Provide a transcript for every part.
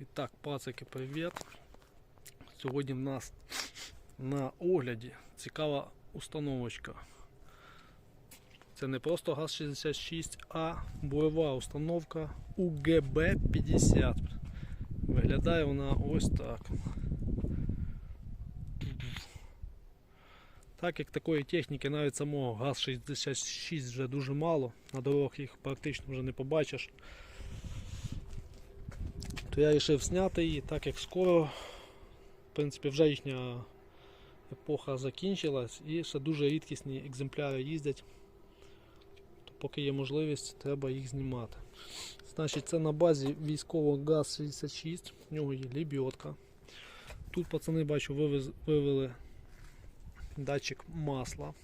І так, пацики, привіт. Сьогодні в нас на огляді цікава установочка. Це не просто ГАЗ-66, а бойова установка УГБ-50. Виглядає вона ось так. Так як такої техніки навіть самого ГАЗ-66 вже дуже мало, на дорогах їх практично вже не побачиш то я вирішив зняти її, так як скоро, в принципі, вже їхня епоха закінчилась і ще дуже рідкісні екземпляри їздять. То поки є можливість, треба їх знімати. Значить, це на базі військового ГАЗ-66, в нього є лебідка. Тут пацани бачу вивез, вивели датчик масла.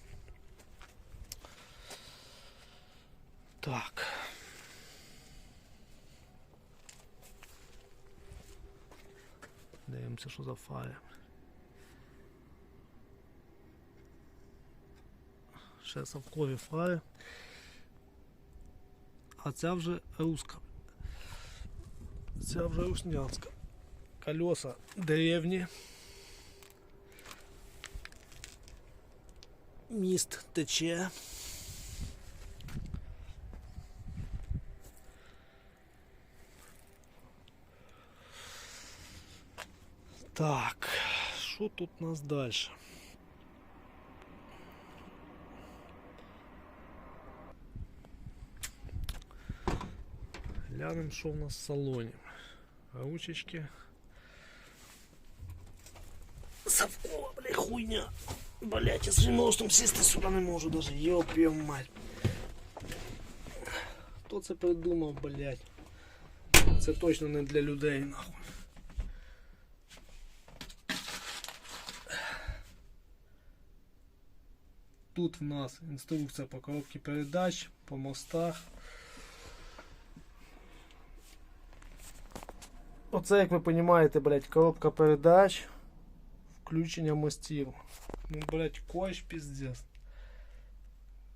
Так. Дивимося, що за фари. Ще совкові фари. А ця вже руска. Ця вже руснянська. Колеса деревні. Міст тече. Так, що тут у нас далі? Глянемо, що в нас в салоні. Ручечки. Савкова, бля, хуйня. Блять, я з ростом сісти сюди не можу даже. Йоп, йо мать. Хто це придумав, блять? Це точно не для людей, нахуй. Тут в нас інструкція по коробці передач, по мостах. Оце, як ви розумієте, блядь, коробка передач, включення мостів. Ну, блядь, коч піздець.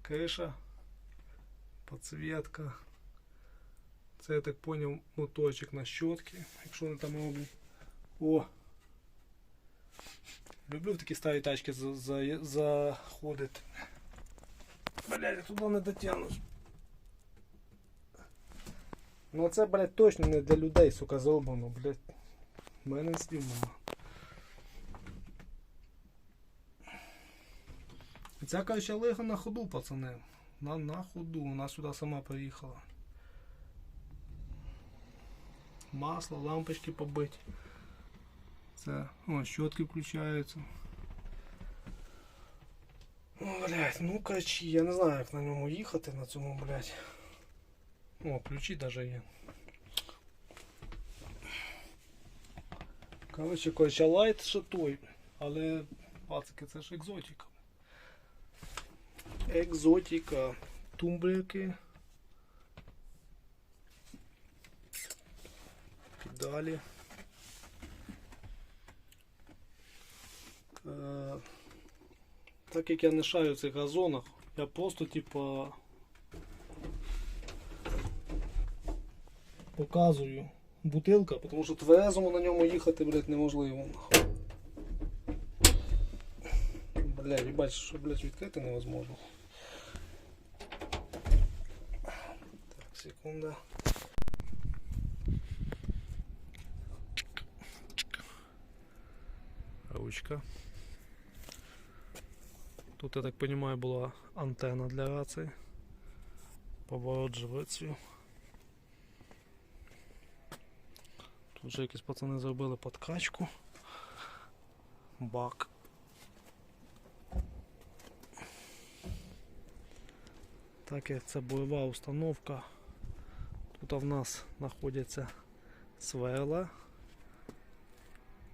Криша, подсветка. Це, я так поняв, моточок на щотки, якщо вони там роблять. О! Люблю в такі старі тачки за, за, заходити. Блядь, я туди не дотягнусь. Ну це, блядь, точно не для людей, сука, зроблено, блядь. У мене слів нема. Ця короче, лига на ходу, пацани. На, на ходу, вона сюди сама приїхала. Масло, лампочки побиті. Це, о, щотки включаються. О, блядь, ну качі, я не знаю, як на ньому їхати, на цьому, блядь. О, ключі даже є. Коротше, коротше, лайт ще той, але пацики, це ж екзотика. Екзотика. Тумблерки. Педалі. Так як я не шарю в цих газонах, я просто типа показую бутилка, тому що тверезому на ньому їхати, блядь, неможливо. Блядь, бачиш, що, блядь, відкрити невозможно. Так, секунда. Ручка. Тут, я так понимаю, була антенна для рації. Поворот живицею. Тут вже якісь пацани зробили подкачку. Бак. Так як це бойова установка, тут в нас знаходяться сверла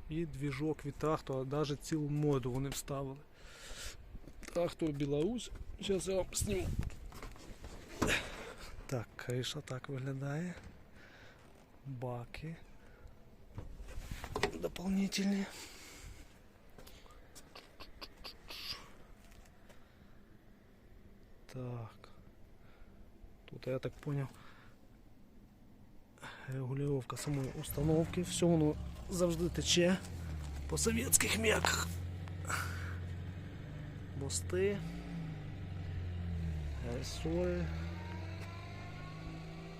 і двіжок від трактора, навіть цілу моду вони вставили. Трактор Білорусь. Зараз я вам зніму. Так, криша так виглядає. Баки. Дополнительные. Так. Тут я так понял. Регулювання самої установки. Все воно завжди тече по совєтських м'яках. Мости. Ресори.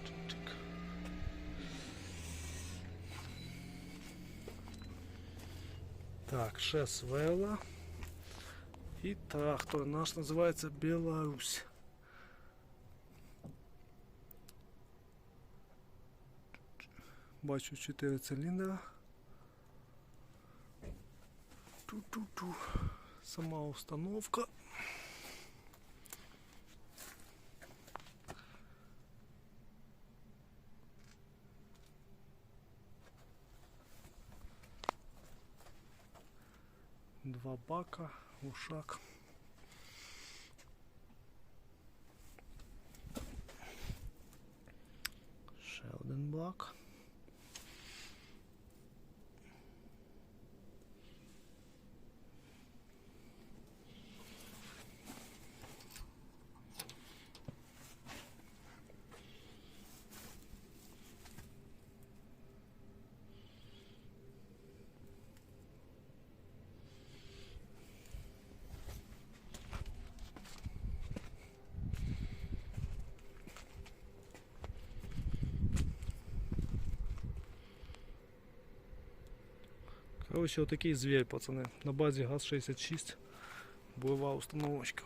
Чик-чик. Так, ще свела. І трактор наш називається Білорусь. Бачу 4 циліндра. Ту-ту-ту. Сама установка. Два бака, ушак. Ще один бак. Короче, отакий звір, пацани. На базі ГАЗ-66 бойова установочка.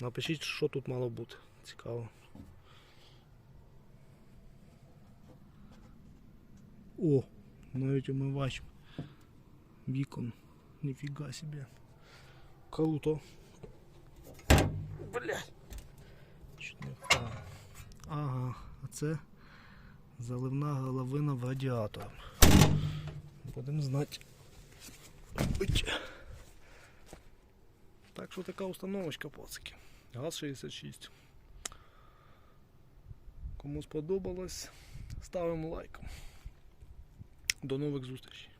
Напишіть, що тут мало бути. Цікаво. О, навіть умивач вікон. Нифига себе. Круто. Блять. Ага, а це заливна головина в радіатор. Будемо знати. Так що така установочка, пацики. ГАЗ-66. Кому сподобалось, ставимо лайк. До нових зустрічей.